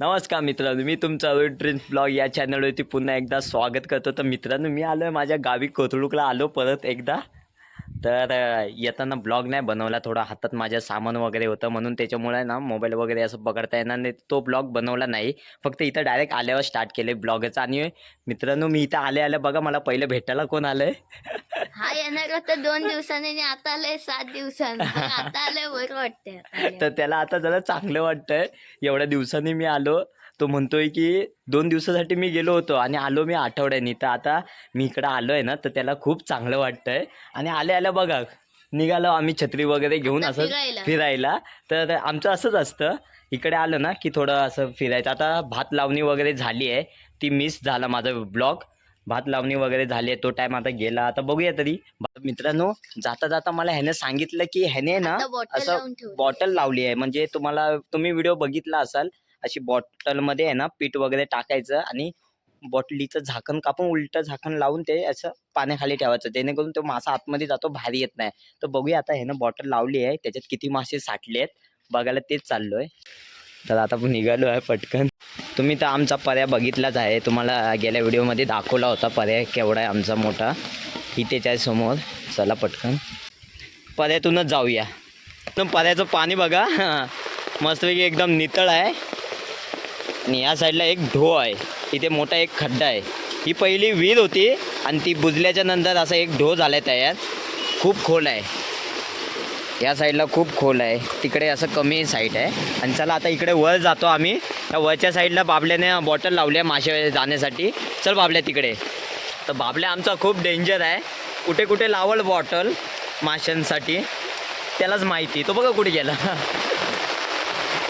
नमस्कार मित्रांनो मी तुमचा ड्रीम्स ब्लॉग या चॅनलवरती पुन्हा एकदा स्वागत करतो. तर मित्रांनो मी आलो आहे माझ्या गावी कोथरूडला आलो परत एकदा. तर येताना ब्लॉग नाही बनवला थोडा हातात माझ्या सामान वगैरे होतं म्हणून त्याच्यामुळे ना मोबाईल वगैरे असं पकडता येणार नाही. तो ब्लॉग बनवला नाही. फक्त इथं डायरेक्ट आल्यावर स्टार्ट केले ब्लॉगचं. आणि मित्रांनो मी इथं आले आले बघा मला पहिलं भेटायला कोण आलं आहे हा येणार होता दोन दिवसांनी आणि आता आलंय सात दिवसांनी. पण आता आलंय बरं वाटतंय तर त्याला आता जरा चांगलं वाटतंय. एवढ्या दिवसांनी मी आलो. तो म्हणतोय की दोन दिवसासाठी मी गेलो होतो आणि आलो मी आठवड्यानी. तर आता मी इकडं आलो आहे ना तर त्याला खूप चांगलं वाटतंय. आणि आल्या आल्या बघा निघालो आम्ही छत्री वगैरे घेऊन आता असं फिरायला. फिरायला. तर आमचं असंच असतं. इकडे आलं ना की थोडं असं फिरायचं. आता भात लावणी वगैरे झाली आहे. ती मिस झाला माझा ब्लॉग भात लावणी वगैरे झाली तो टाइम आता गेला. आता बघूया तरी. मित्रांनो जाता जाता मला ह्याने सांगितलं की ह्याने ना असं बॉटल लावली आहे. म्हणजे तुम्हाला तुम्ही व्हिडिओ बघितला असाल अशी बॉटलमध्ये आहे ना पीठ वगैरे टाकायचं आणि बॉटलीचं झाकण कापून उलटं झाकण लावून ते असं पाण्याखाली ठेवायचं. जेणेकरून तो मासा आतमध्ये जातो बाहेर येत नाही. तर बघूया आता ह्यानं बॉटल लावली आहे. त्याच्यात किती मासे साठले आहेत. बघायला तेच चाललोय. तर आता आपण निघालो आहे पटकन. तुम्ही तर आमचा पर्याय बघितलाच आहे. तुम्हाला गेल्या व्हिडिओमध्ये दाखवला होता पर्याय केवढा आहे आमचा मोठा. इथेच आहे समोर. चला पटकन. पर्यातूनच जाऊया. पण पर्याचं पाणी बघा. मस्तपैकी एकदम नितळ आहे. आणि या साईडला एक ढो आहे. इथे मोठा एक खड्डा आहे. ही पहिली विहीर होती आणि ती बुजल्याच्या नंतर असा एक ढो झाला आहे तयार खूप खोल आहे. या साईडला खूप खोल आहे. तिकडे असं कमी साईट आहे. आणि चला आता इकडे वर जातो आम्ही. त्या वरच्या साईडला बाबल्याने बॉटल लावली आहे मासे जाण्यासाठी. चल बाबल्या तिकडे. तर बाबल्या आमचा खूप डेंजर आहे. कुठे कुठे लावल बॉटल माशांसाठी त्यालाच माहिती. तो बघा कुठे गेला.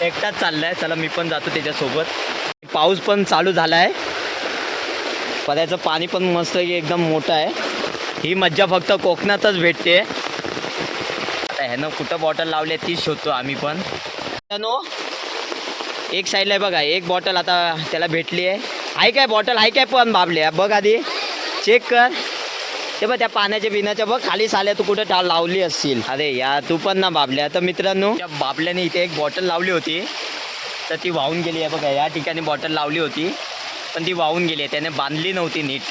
एकटाच चाललाय. चला मी पण जातो त्याच्यासोबत. पाऊस पण चालू झाला आहे पद्याचं पाणी पण मस्त एकदम मोठं आहे. ही मज्जा फक्त कोकणातच भेटते. आता ह्यानं कुठं बॉटल लावली ती शोधतो आम्ही पण. नो एक साईडला आहे बघा एक बॉटल आता त्याला भेटली आहे. आहे काय बॉटल आहे काय पण बाबल्या बघ आधी. चेक कर. ते बघ त्या पाण्याच्या पिण्याच्या बघ खाली साल्या तू कुठे टा लावली असतील अरे या तू पण ना बाबल्या तर मित्रांनो त्या बाबल्याने इथे एक बॉटल लावली होती. तर ती वाहून गेली आहे बघा या ठिकाणी बॉटल लावली होती. पण ती वाहून गेली आहे त्याने बांधली नव्हती नीट.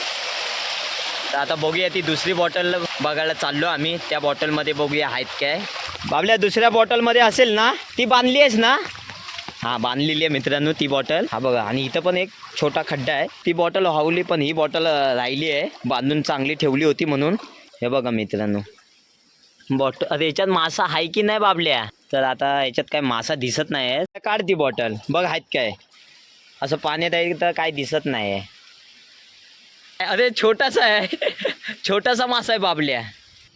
तर आता बघूया ती दुसरी बॉटल बघायला चाललो आम्ही. त्या बॉटलमध्ये बघूया आहेत काय. बाबल्या दुसऱ्या बॉटलमध्ये असेल ना ती बांधली आहेस ना? हा बांधलेली आहे मित्रांनो ती बॉटल हा बघा आणि इथं पण एक छोटा खड्डा आहे. ती बॉटल हावली पण ही बॉटल राहिली आहे. बांधून चांगली ठेवली होती म्हणून. हे बघा मित्रांनो. बॉटल अरे याच्यात मासा आहे की नाही बाबल्या? तर आता याच्यात काय मासा दिसत नाही आहे. काढ ती बॉटल बघ आहेत काय. असं पाण्यात आहे तर काय दिसत नाही आहे. अरे छोटासा आहे. छोटासा मासा आहे बाबल्या.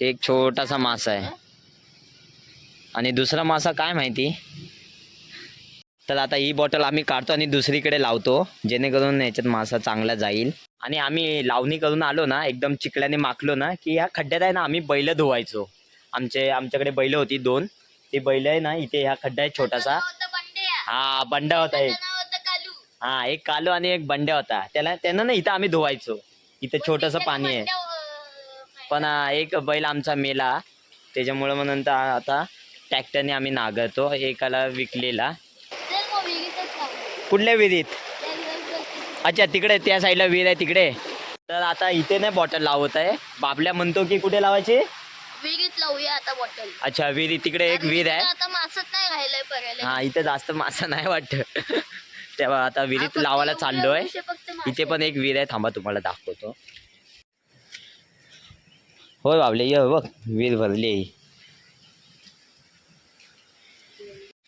एक छोटासा मासा आहे. आणि दुसरा मासा काय माहिती? तर आता ही बॉटल आम्ही काढतो आणि दुसरीकडे लावतो जेणेकरून याच्यात मासा चांगला जाईल. आणि आम्ही लावणी करून आलो ना एकदम चिखल्याने माखलो ना की ह्या खड्ड्यात आहे ना आम्ही बैल धुवायचो. आमचे आमच्याकडे बैल होती दोन. ती बैल आहे ना इथे ह्या खड्डा आहे छोटासा. हा बंडा होता एक. हा एक कालो आणि एक बंड्या होता. त्याला त्यांना ना इथं आम्ही धुवायचो. इथे छोटंसं पाणी आहे. पण एक बैल आमचा मेला. त्याच्यामुळं मग नंतर आता ट्रॅक्टरने आम्ही नागरतो. एकाला विकलेला चल मग विहिरीतच लावू. कुठल्या विहिरीत. अच्छा तिकडे त्या साईडला विहीर आहे तिकडे. तर आता इथे नाही बॉटल लावत आहे. बाबल्या म्हणतो की कुठे लावायची? विहिरीत लावूया आता बॉटल अच्छा विहिरी तिकडे एक विहीर आहे. आता मासच नाही राहिलंय हा इथे जास्त मासा नाही वाटत. तेव्हा आता विहिरीत लावायला चाललोय. इथे पण एक विहीर आहे थांबा तुम्हाला दाखवतो. होय बाबले ये बघ विहीर भरली.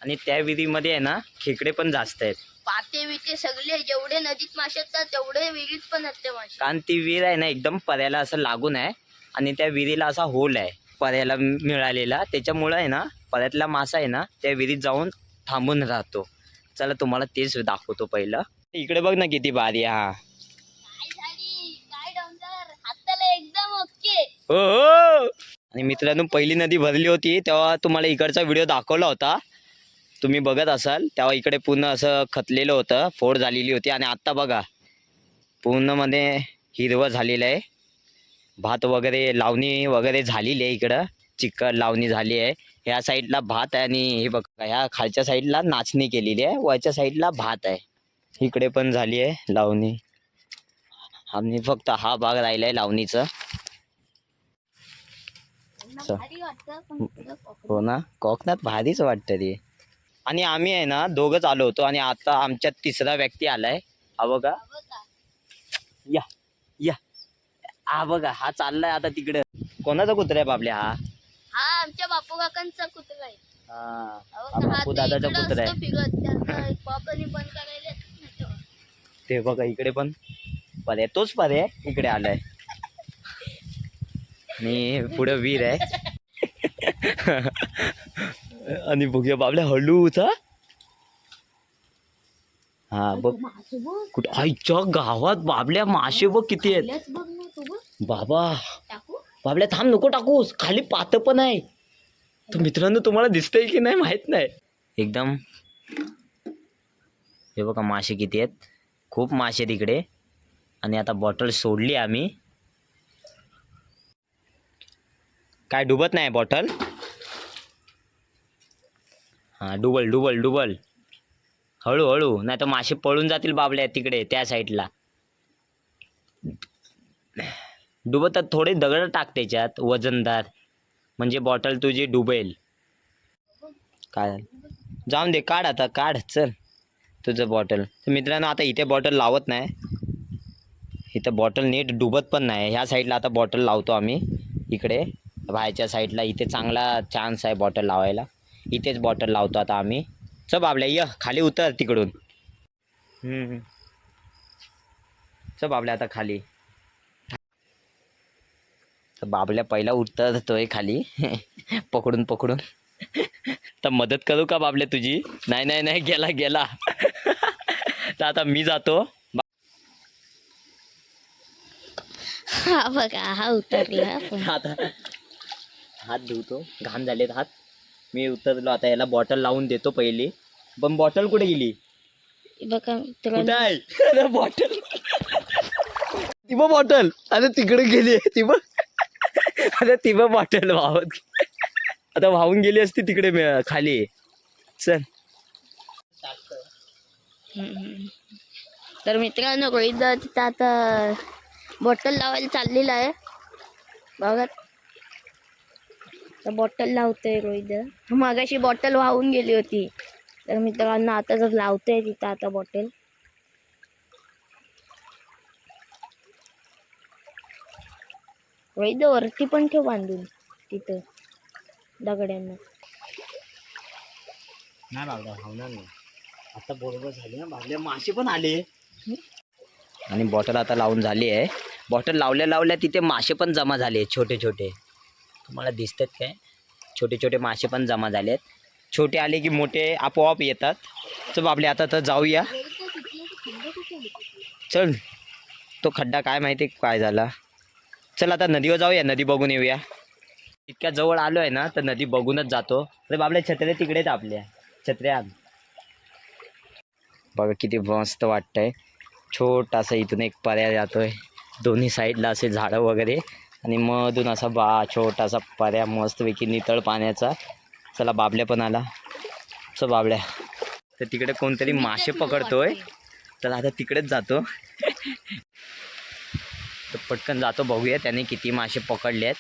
आणि त्या विहिरीमध्ये आहे ना खेकडे पण जास्त आहेत. पाते विते सगळे जेवढे नदीत मासे असतात तेवढे विहिरीत पण असते मासे. कारण ती विहीर आहे ना एकदम पर्याला असं लागून आहे. आणि त्या विहिरीला असा होल आहे पर्याला मिळालेला. त्याच्यामुळं आहे ना पर्यातला मासा आहे ना त्या विहिरीत जाऊन थांबून राहतो. चला तुम्हाला तेच दाखवतो पहिलं. इकडे बघ ना किती भारी आहे हा. काय झाडी काय डोंगर? हाताला एकदम ओके. हो हो. आणि मित्रांनो पहिली नदी भरली होती तेव्हा तुम्हाला इकडचा व्हिडिओ दाखवला होता. तुम्ही बघत असाल तेव्हा इकडे पूर्ण असं खतलेलं होतं फोड झालेली होती आणि आत्ता बघा पूर्णमध्ये हिरवं झालेलं आहे. भात वगैरे लावणी वगैरे झालेली आहे इकडं चिकन लावणी झाली आहे. ह्या साईडला भात आहे आणि हे बघा ह्या खालच्या साईडला नाचणी केलेली आहे वरच्या साईडला भात आहे. इकडे पण झाली आहे लावणी. आणि फक्त हा भाग राहिलाय लावणीचा. च- भारी वाटतं पण पुढं कोकणात हो ना कोकणात भारीच वाटतं ते. आणि आम्ही आहे ना दोघंच आलो होतो आणि आता आमच्यात तिसरा व्यक्ती आलाय. हा बघा. या या. हा बघा हा चाललाय आता तिकडे. कोणाचा कुत्रा आहे बाबल्या हा? हा आमच्या बापू काकांचा कुत्रा आहे. हा. हा हा बापू दादाचा कुत्रा आहे. पापाने बंद करायला. ते. बघा इकडे पण. पर्याय तोच पर्याय इकडे आलाय. आणि पुढे वीर आहे. आणि बघूया बाबल्या हळूचा हा बघ. कुठे? आईच्या गावात बाबल्या मासे बघ किती आहेत. बाबा. टाकू? बाबल्या थांब नको टाकूस खाली पात पण आहे. तर मित्रांनो तुम्हाला दिसतंय की नाही माहीत नाही. एकदम. हे बघा मासे किती आहेत. खूप मासे तिकडे आणि आता बॉटल सोडली आम्ही. काय डुबत नाही बॉटल? हां डुबल डुबल डुबल. हळूहळू नाही तर मासे पळून जातील बाबल्या तिकडे त्या साईडला. डुबतात थोडे दगड टाक त्याच्यात वजनदार. म्हणजे बॉटल तुझी डुबेल. काय जाऊन दे काढ आता काढ चल. तुझं बॉटल. तर मित्रांनो आता इथे बॉटल लावत नाही. इथं बॉटल नीट डुबत पण नाही. ह्या साईडला आता बॉटल लावतो आम्ही. इकडे. बाहेरच्या साईडला इथे चांगला चान्स आहे बॉटल लावायला. इथेच बॉटल लावतो आता आम्ही. च बाबल्या य खाली उतर तिकडून. च बाबल्या आता खाली. तर बाबल्या पहिला उतरतोय खाली. पकडून पकडून. तर मदत करू का बाबल्या तुझी? नाही नाही नाही गेला गेला. तर आता मी जातो. हा बघा हा उतरला. आता हात धुतो. घाण झालेत हात. मी उतरलो. आता याला बॉटल लावून देतो पहिली. पण बॉटल कुठे गेली? बघा कुठे मित्रांनो आहे? अरे बॉटल ती बघ बॉटल अरे तिकडे गेली ती बघ अरे ती बघ बॉटल वाहत आता वाहून गेली असती तिकडे मे- खाली. चल. हम्म. तर मित्रांनो रोहित दादा तिथं आता बॉटल लावायला चाललेला आहे. बघा. तर बॉटल लावतोय रोहित. मागाशी बॉटल वाहून गेली होती. तर मित्रांनो आता जर लावतोय तिथं आता बॉटल रोहित वरती पण ठेव बांधून तिथं दगड्यांना. नाही बाबा धावणार नाही. आता बरोबर झाली ना बाबल्या मासे पण आले. आणि बॉटल आता लावून झाली आहे. बॉटल लावल्या लावल्या तिथे मासे पण जमा झाले छोटे छोटे तुम्हाला दिसतात काय? छोटे छोटे मासे पण जमा झाले आहेत छोटे आले की मोठे आपोआप येतात. चल आपले आता तर जाऊया. चल. तो खड्डा काय माहिती काय झाला. चल आता नदीवर जाऊया नदी बघून येऊया. इतक्या जवळ आलो आहे ना तर नदी बघूनच जातो. अरे बाबल्या छत्र्या तिकडेच आपल्या. छत्र्या आण. बघा किती मस्त वाटतंय. छोटासा इथून एक पर्याय जातोय. दोन्ही साईडला असे झाडं वगैरे. आणि मधून असा बा छोटासा पर्या मस्तपैकी नितळ पाण्याचा चला बाबल्या पण आला. चल बाबल्या. तर तिकडे कोणतरी मासे पकडतोय. चला आता तिकडेच जातो. तर पटकन जातो बघूया त्याने किती मासे पकडले आहेत.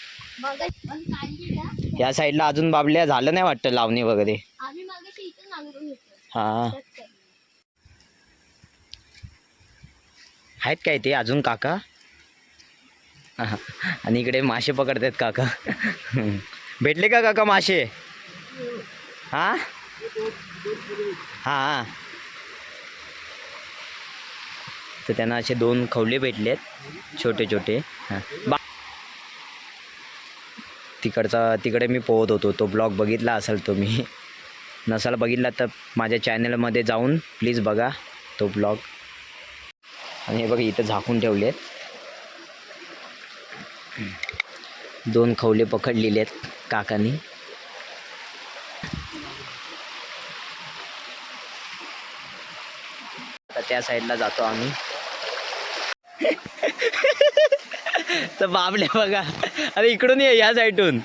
या साईडला अजून बाबल्या झालं नाही वाटतं लावणी वगैरे. हां. आहेत काय ते अजून काका. आणि इकडे मासे पकडतात काका. भेटले का काका मासे? हा? हा तर त्यांना असे दोन खवले भेटलेत छोटे छोटे. हां. बा तिकडचा तिकडे मी पोहत होतो. तो ब्लॉग बघितला असेल तुम्ही. नसाल बघितला तर माझ्या चॅनलमध्ये जाऊन प्लीज बघा तो ब्लॉग. आणि हे बघा इथं झाकून ठेवले दोन खवले पकडलेले आहेत काकांनी. आता त्या साईडला जातो आम्ही. तर बाबले बघा अरे इकडून ये या साईडून.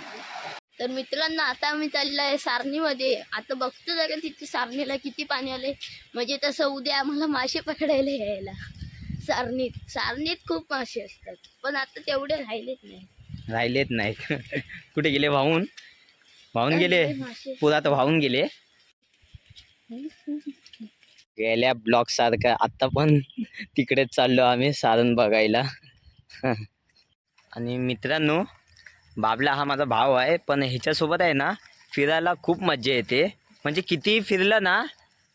तर मित्रांनो आता आम्ही चाललो आहे सारणीमध्ये. आता बघतो जरा तिथे सारणीला किती पाणी आले म्हणजे तसं उद्या आम्हाला मासे पकडायला यायला. सारणीत. सारणीत खूप मासे असतात. पण आता तेवढे राहिलेच नाही. राहिलेत नाहीत कुठे गेले वाहून? वाहून गेले? मासे? पुरात वाहून गेले? गेल्या ब्लॉक सारखं आता पण तिकडेच चाललो आम्ही सारण बघायला. आणि मित्रांनो बाबला हा माझा भाव आहे पण ह्याच्यासोबत आहे ना फिरायला खूप मज्जा येते. म्हणजे कितीही फिरलं ना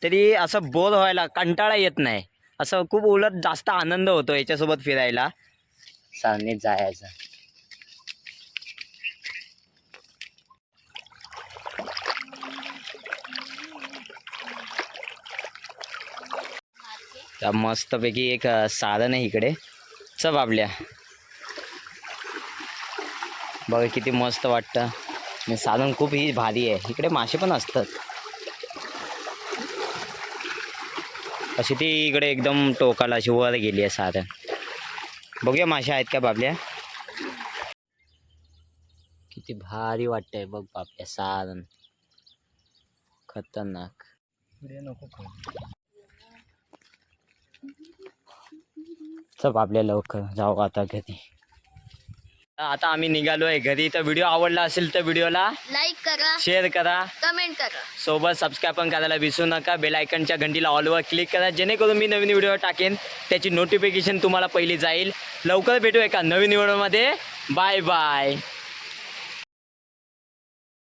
तरी असं बोर व्हायला कंटाळा येत नाही. असं खूप उलट जास्त आनंद होतो याच्यासोबत फिरायला. सारणीत जायचा. तर मस्तपैकी एक साधन आहे इकडे. च बाबल्या. बघा किती मस्त वाटतं. साधन खूप ही भारी आहे. इकडे मासे पण असतात. अशी ती इकडे एकदम टोकाला अशी वर गेली आहे साधन बघूया माशा आहेत का बाबल्या. किती भारी वाटतंय बघ बाबल्या साधन. खतरनाक. नको चल बापल्या लवकर जाऊ आता घरी. आता आम्ही निघालो आहे घरी. तर व्हिडिओ आवडला असेल तर व्हिडिओला लाईक करा शेअर करा. कमेंट करा. सोबत सबस्क्राईब पण करायला विसरू नका. बेल आयकनच्या घंटीला ऑलवर क्लिक करा. जेणेकरून मी नवीन व्हिडिओ टाकेन. त्याची नोटिफिकेशन तुम्हाला पहिली जाईल. लवकर भेटू एका नवीन व्हिडिओमध्ये. Bye bye